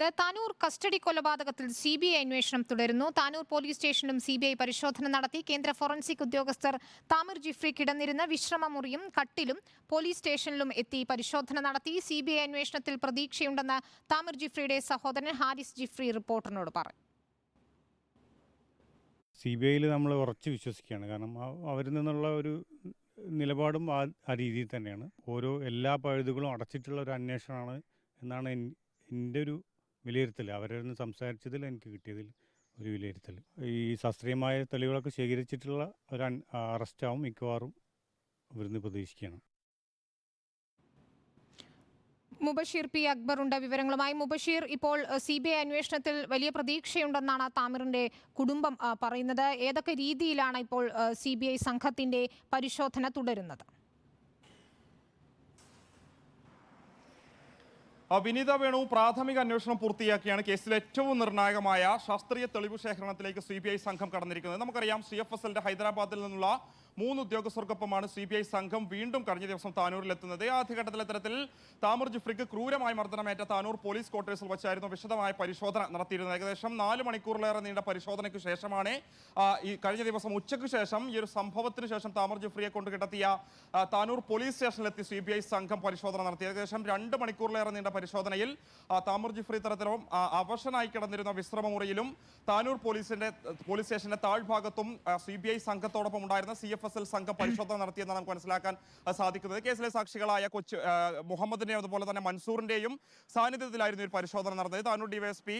Tanur custody കൊലപാതകത്തിൽ C B I അന്വേഷണം തുടരുന്നു. താനൂർ പോലീസ് സ്റ്റേഷനിലും സി ബി ഐ പരിശോധന നടത്തി. കേന്ദ്ര ഫോറൻസിക് ഉദ്യോഗസ്ഥർ താമിർ ജിഫ്രി കിടന്നിരുന്ന വിശ്രമമുറിയും കട്ടിലും പോലീസ് സ്റ്റേഷനിലും എത്തി പരിശോധന നടത്തി. സി ബി ഐ അന്വേഷണത്തിൽ പ്രതീക്ഷയുണ്ടെന്ന് താമിർ ജിഫ്രിയുടെ സഹോദരൻ ഹാരിസ് ജിഫ്രി റിപ്പോർട്ടറിനോട് പറഞ്ഞു സി ബി ഐയിൽ നമ്മൾ ഉറച്ച് വിശ്വസിക്കുകയാണ്. കാരണം അവരിൽ നിന്നുള്ള ഒരു നിലപാടും ആ ആ രീതിയിൽ തന്നെയാണ്. ഓരോ എല്ലാ പഴുതുകളും അടച്ചിട്ടുള്ള ഒരു അന്വേഷണമാണ് എന്നാണ് എൻ- എന്റെ ഒരു വിലയിരുത്തൽ അവരൊന്ന് സംസാരിച്ചതിൽ എനിക്ക് കിട്ടിയതിൽ ഒരു വിലയിരുത്തൽ ഈ ശാസ്ത്രീയമായ തെളിവുകളൊക്കെ ശേഖരിച്ചിട്ടുള്ള ഒരു അറസ്റ്റാവും മിക്കവാറും ഇവിടുന്ന് പ്രതീക്ഷിക്കുകയാണ്. മുബഷീർ പി. അക്ബർ ഉണ്ട് വിവരങ്ങളുമായി മുബഷീർ. ഇപ്പോൾ സി ബി ഐ അന്വേഷണത്തിൽ വലിയ പ്രതീക്ഷയുണ്ടെന്നാണ് താമിറിന്റെ കുടുംബം പറയുന്നത്. ഏതൊക്കെ രീതിയിലാണ് ഇപ്പോൾ സി ബി ഐ സംഘത്തിന്റെ പരിശോധന തുടരുന്നത്? വിനീത വേണു പ്രാഥമിക അന്വേഷണം പൂർത്തിയാക്കിയാണ് കേസിൽ ഏറ്റവും നിർണായകമായ ശാസ്ത്രീയ തെളിവ് ശേഖരണത്തിലേക്ക് സി സംഘം കടന്നിരിക്കുന്നത്. നമുക്കറിയാം സി ഹൈദരാബാദിൽ നിന്നുള്ള മൂന്ന് ഉദ്യോഗസ്ഥർക്കൊപ്പമാണ് സി ബി ഐ സംഘം വീണ്ടും കഴിഞ്ഞ ദിവസം താനൂരിലെത്തുന്നത് ആദ്യഘട്ടത്തിൽ ഇത്തരത്തിൽ താമർ ജിഫ്രിക്ക് ക്രൂരമായി മർദ്ദനമേറ്റ താനൂർ പോലീസ് ക്വാർട്ടേഴ്സിൽ വെച്ചായിരുന്നു വിശദമായ പരിശോധന നടത്തിയിരുന്നത്. ഏകദേശം നാല് മണിക്കൂറിലേറെ നീണ്ട പരിശോധനയ്ക്ക് ശേഷമാണ് ഈ കഴിഞ്ഞ ദിവസം ഉച്ചയ്ക്ക് ശേഷം ഈ ഒരു സംഭവത്തിന് ശേഷം താമർ ജിഫ്രിയെ കൊണ്ട് കിടത്തിയ താനൂർ പോലീസ് സ്റ്റേഷനിലെത്തി സി ബി ഐ സംഘം പരിശോധന നടത്തി. ഏകദേശം രണ്ട് മണിക്കൂറിലേറെ നീണ്ട പരിശോധനയിൽ താമർ ജിഫ്രി തരത്തിലും അവശനായി കിടന്നിരുന്ന വിശ്രമമുറിയിലും താനൂർ പോലീസിന്റെ പോലീസ് സ്റ്റേഷന്റെ താഴ്ഭാഗത്തും സി ബി ഐ സംഘത്തോടൊപ്പം ഉണ്ടായിരുന്ന സി എഫ് എസ് എൽ സംഘം പരിശോധന നടത്തിയെന്നാണ് നമുക്ക് മനസ്സിലാക്കാൻ സാധിക്കുന്നത്. കേസിലെ സാക്ഷികളായ കൊച്ചു മുഹമ്മദിന്റെയും അതുപോലെ തന്നെ മൻസൂറിന്റെയും സാന്നിധ്യത്തിലായിരുന്നു ഒരു പരിശോധന നടന്നത്. താനൂർ ഡിവൈഎസ്പി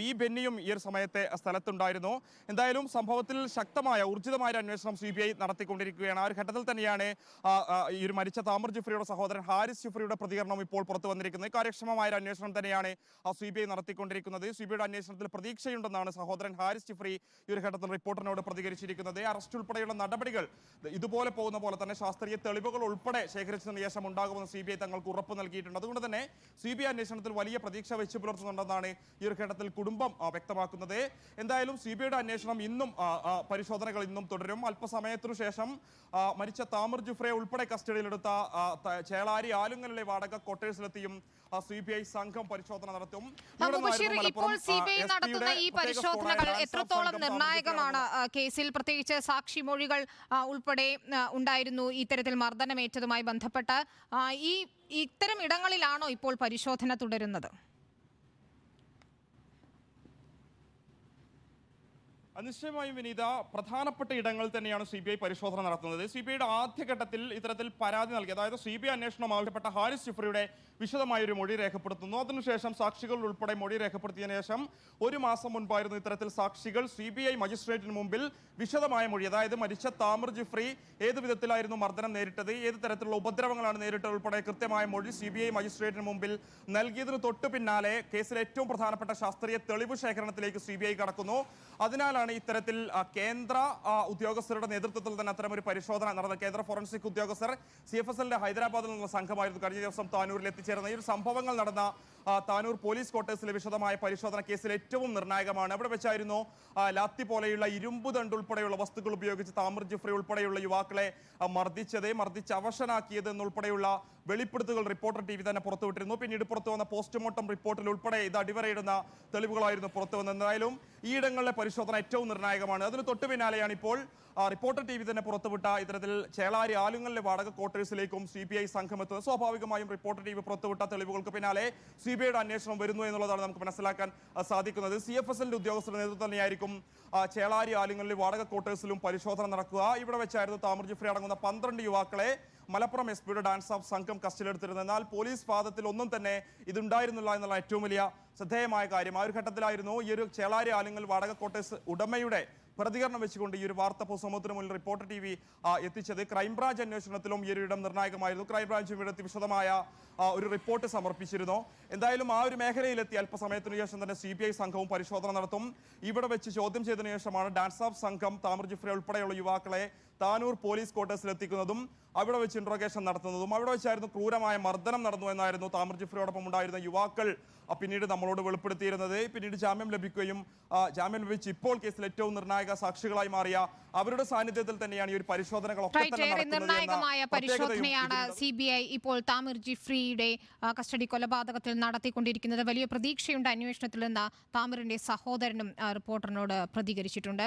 വി ബെന്നിയും ഈ ഒരു സമയത്തെ സ്ഥലത്തുണ്ടായിരുന്നു. എന്തായാലും സംഭവത്തിൽ ശക്തമായ ഊർജിതമായ അന്വേഷണം സി ബി ഐ നടത്തിക്കൊണ്ടിരിക്കുകയാണ്. ആ ഒരു ഘട്ടത്തിൽ തന്നെയാണ് ഈ ഒരു മരിച്ച താമർ ജുഫ്രിയുടെ സഹോദരൻ ഹാരിസ് ജുഫ്രിയുടെ പ്രതികരണം ഇപ്പോൾ പുറത്തു വന്നിരിക്കുന്നത്. കാര്യക്ഷമമായ ഒരു അന്വേഷണം തന്നെയാണ് സി ബി ഐ നടത്തിക്കൊണ്ടിരിക്കുന്നത്. സി ബി ഐയുടെ അന്വേഷണത്തിൽ പ്രതീക്ഷയുണ്ടെന്നാണ് സഹോദരൻ ഹാരിസ് ജുഫ്രി ഈ ഒരു ഘട്ടത്തിൽ റിപ്പോർട്ടറിനോട് പ്രതികരിച്ചിരിക്കുന്നത്. അറസ്റ്റ് ഉൾപ്പെടെയുള്ള നടപടികൾ ഇതുപോലെ പോകുന്ന പോലെ തന്നെ ശാസ്ത്രീയ തെളിവുകൾ ഉൾപ്പെടെ ശേഖരിച്ചതിന് ശേഷം ഉണ്ടാകുമെന്ന് സി ബി ഐ തങ്ങൾക്ക് ഉറപ്പ് നൽകിയിട്ടുണ്ട്. അതുകൊണ്ട് തന്നെ സി ബി ഐ അന്വേഷണത്തിൽ വലിയ പ്രതീക്ഷ വെച്ച് പുലർത്തുന്നുണ്ടെന്നാണ് ഈ ഒരു ഘട്ടത്തിൽ കുടുംബം വ്യക്തമാക്കുന്നത്. എന്തായാലും സി ബി ഐയുടെ അന്വേഷണം ഇന്നും പരിശോധനകൾ ഇന്നും തുടരും. അല്പസമയത്തിനു ശേഷം മരിച്ച താമർ ജുഫ്രയെ ഉൾപ്പെടെ കസ്റ്റഡിയിലെടുത്ത ചേളാരി ആലുങ്ങലിലെ വാടക ക്വാർട്ടേഴ്സിലെത്തിയും സി ബി ഐ സംഘം പരിശോധന നടത്തും. ഇപ്പോൾ സി ബി ഐ നടത്തുന്ന ഈ പരിശോധനകൾ എത്രത്തോളം നിർണായകമാണ് കേസിൽ? പ്രത്യേകിച്ച് സാക്ഷിമൊഴികൾ ഉൾപ്പെടെ ഉണ്ടായിരുന്നു ഇത്തരത്തിൽ മർദ്ദനമേറ്റതുമായി ബന്ധപ്പെട്ട്. ഈ ഇത്തരം ഇടങ്ങളിലാണോ ഇപ്പോൾ പരിശോധന തുടരുന്നത്? നിശ്ചയമായും വിനീത പ്രധാനപ്പെട്ട ഇടങ്ങളിൽ തന്നെയാണ് സി ബി ഐ പരിശോധന നടത്തുന്നത്. സി ബി ഐയുടെ ആദ്യഘട്ടത്തിൽ ഇത്തരത്തിൽ പരാതി നൽകി. അതായത് സി ബി ഐ അന്വേഷണം ആവശ്യപ്പെട്ട ഹാരിസ് ജിഫ്രിയുടെ വിശദമായ ഒരു മൊഴി രേഖപ്പെടുത്തുന്നു. അതിനുശേഷം സാക്ഷികൾ ഉൾപ്പെടെ മൊഴി രേഖപ്പെടുത്തിയതിനു ശേഷം ഒരു മാസം മുൻപായിരുന്നു ഇത്തരത്തിൽ സാക്ഷികൾ സി ബി ഐ മജിസ്ട്രേറ്റിന് മുമ്പിൽ വിശദമായ മൊഴി. അതായത് മരിച്ച താമർ ജിഫ്രി ഏത് വിധത്തിലായിരുന്നു മർദ്ദനം നേരിട്ടത്? ഏത് തരത്തിലുള്ള ഉപദ്രവങ്ങളാണ് നേരിട്ടത് ഉൾപ്പെടെ കൃത്യമായ മൊഴി സി ബി ഐ മജിസ്ട്രേറ്റിന് മുമ്പിൽ നൽകിയതിന് തൊട്ടു പിന്നാലെ കേസിലെ ഏറ്റവും പ്രധാനപ്പെട്ട ശാസ്ത്രീയ തെളിവ് ശേഖരണത്തിലേക്ക് സി ബി ഐ കടക്കുന്നു. അതിനാലാണ് ഇത്തരത്തിൽ ആ, കേന്ദ്ര ഉദ്യോഗസ്ഥരുടെ നേതൃത്വത്തിൽ തന്നെ അത്തരം ഒരു പരിശോധന നടന്നത് കേന്ദ്ര ഫോറൻസിക് ഉദ്യോഗസ്ഥർ സി എഫ് എസ് എല്ലിന്റെ ഹൈദരാബാദിൽ നിന്നുള്ള സംഘമായിരുന്നു കഴിഞ്ഞ ദിവസം താനൂരിൽ എത്തിച്ചേർന്ന ഈ ഒരു സംഭവങ്ങൾ നടന്ന താനൂർ പോലീസ് ക്വാർട്ടേഴ്സിലെ വിശദമായ പരിശോധന കേസിൽ ഏറ്റവും നിർണായകമാണ്. അവിടെ വെച്ചായിരുന്നു? ലാത്തി പോലെയുള്ള ഇരുമ്പ് ദണ്ട് ഉൾപ്പെടെയുള്ള വസ്തുക്കൾ ഉപയോഗിച്ച് താമർ ജിഫ്രി ഉൾപ്പെടെയുള്ള യുവാക്കളെ മർദ്ദിച്ചത് മർദ്ദിച്ച് അവശനാക്കിയത് എന്നുൾപ്പെടെയുള്ള വെളിപ്പെടുത്തുകൾ റിപ്പോർട്ടർ ടി വി തന്നെ പുറത്തുവിട്ടിരുന്നു പിന്നീട് പുറത്തു വന്ന പോസ്റ്റ്മോർട്ടം റിപ്പോർട്ടിൽ ഉൾപ്പെടെ ഇത് അടിവരയിടുന്ന തെളിവുകളായിരുന്നു പുറത്തു വന്നത്. എന്തായാലും ഈ പരിശോധന ഏറ്റവും നിർണായകമാണ്. അതിന് തൊട്ടു പിന്നാലെയാണ് ഇപ്പോൾ റിപ്പോർട്ടർ ടി വി തന്നെ പുറത്തുവിട്ട ഇത്തരത്തിൽ ചേളാരി ആലുങ്ങലിലെ വാടക ക്വാർട്ടേഴ്സിലേക്കും സി ബി ഐ സംഘം എത്തുന്നത് സ്വാഭാവികമായും റിപ്പോർട്ടർ ടി വി പുറത്തുവിട്ട തെളിവുകൾക്ക് പിന്നാലെ സി ബി ഐയുടെ അന്വേഷണം വരുന്നു എന്നുള്ളതാണ് നമുക്ക് മനസ്സിലാക്കാൻ സാധിക്കുന്നത്. സി എഫ് എസ് എല്ലിന്റെ ഉദ്യോഗസ്ഥരുടെ നേതൃത്വം തന്നെയായിരിക്കും ചേളാരി ആലിങ്ങളിൽ വാടക ക്വാർട്ടേഴ്സിലും പരിശോധന നടക്കുക. ഇവിടെ വെച്ചായിരുന്നു താമർ ജിഫ്രി അടങ്ങുന്ന പന്ത്രണ്ട് യുവാക്കളെ മലപ്പുറം എസ് പിയുടെ ഡാൻസ് ഓഫ് സംഘം കസ്റ്റഡിയിലെടുത്തിരുന്നത്. എന്നാൽ പോലീസ് പാദത്തിൽ ഒന്നും തന്നെ ഇതുണ്ടായിരുന്നില്ല എന്നുള്ള ഏറ്റവും വലിയ ശ്രദ്ധേയമായ കാര്യം. ആ ഒരു ഘട്ടത്തിലായിരുന്നു ഈ ഒരു ചേളാരി ആലിങ്ങൽ വാടക ക്വാർട്ടേഴ്സ് ഉടമയുടെ പ്രതികരണം വെച്ചുകൊണ്ട് ഈ ഒരു വാർത്ത പൊതുസമൂഹത്തിന് മുന്നിൽ റിപ്പോർട്ടർ ടി വി എത്തിച്ചത്. ക്രൈംബ്രാഞ്ച് അന്വേഷണത്തിലും ഈ ഒരു ഇടം നിർണായകമായിരുന്നു. ക്രൈംബ്രാഞ്ചും ഇവിടെ എത്തി വിശദമായ ഒരു റിപ്പോർട്ട് സമർപ്പിച്ചിരുന്നു. എന്തായാലും ആ ഒരു മേഖലയിലെത്തി അല്പസമയത്തിനു ശേഷം തന്നെ സി ബി ഐ സംഘവും പരിശോധന നടത്തും. ഇവിടെ വെച്ച് ചോദ്യം ചെയ്തതിനു ശേഷമാണ് ഡാൻസ് ഓഫ് സംഘം താമർ ജിഫ്രെ ഉൾപ്പെടെയുള്ള യുവാക്കളെ താനൂർ പോലീസ് ക്വാർട്ടേഴ്സിൽ എത്തിക്കുന്നതും അവിടെ വെച്ച് ഇൻട്രോഗേഷൻ നടത്തുന്നതും അവിടെ വെച്ചായിരുന്നു ക്രൂരമായ മർദ്ദനം നടന്നു എന്നായിരുന്നു താമർ ജിഫ്രിയോടൊപ്പം ഉണ്ടായിരുന്ന യുവാക്കൾ പിന്നീട് നമ്മളോട് വെളിപ്പെടുത്തിയിരുന്നത്. പിന്നീട് ജാമ്യം ലഭിക്കുകയും ജാമ്യം ലഭിച്ച് ഇപ്പോൾ കേസിൽ ഏറ്റവും നിർണായക സാക്ഷികളായി മാറിയ അവരുടെ സാന്നിധ്യത്തിൽ തന്നെയാണ് ഈ ഒരു പരിശോധനകളൊക്കെ നിർണായകമായ പരിശോധനയാണ്. സി ബി ഐ ഇപ്പോൾ താമിർ ജിഫ്രിയുടെ കസ്റ്റഡി കൊലപാതകത്തിൽ നടത്തിക്കൊണ്ടിരിക്കുന്നത്. വലിയ പ്രതീക്ഷയുണ്ട് അന്വേഷണത്തിൽ നിന്ന് താമിറിന്റെ സഹോദരനും റിപ്പോർട്ടറിനോട് പ്രതികരിച്ചിട്ടുണ്ട്.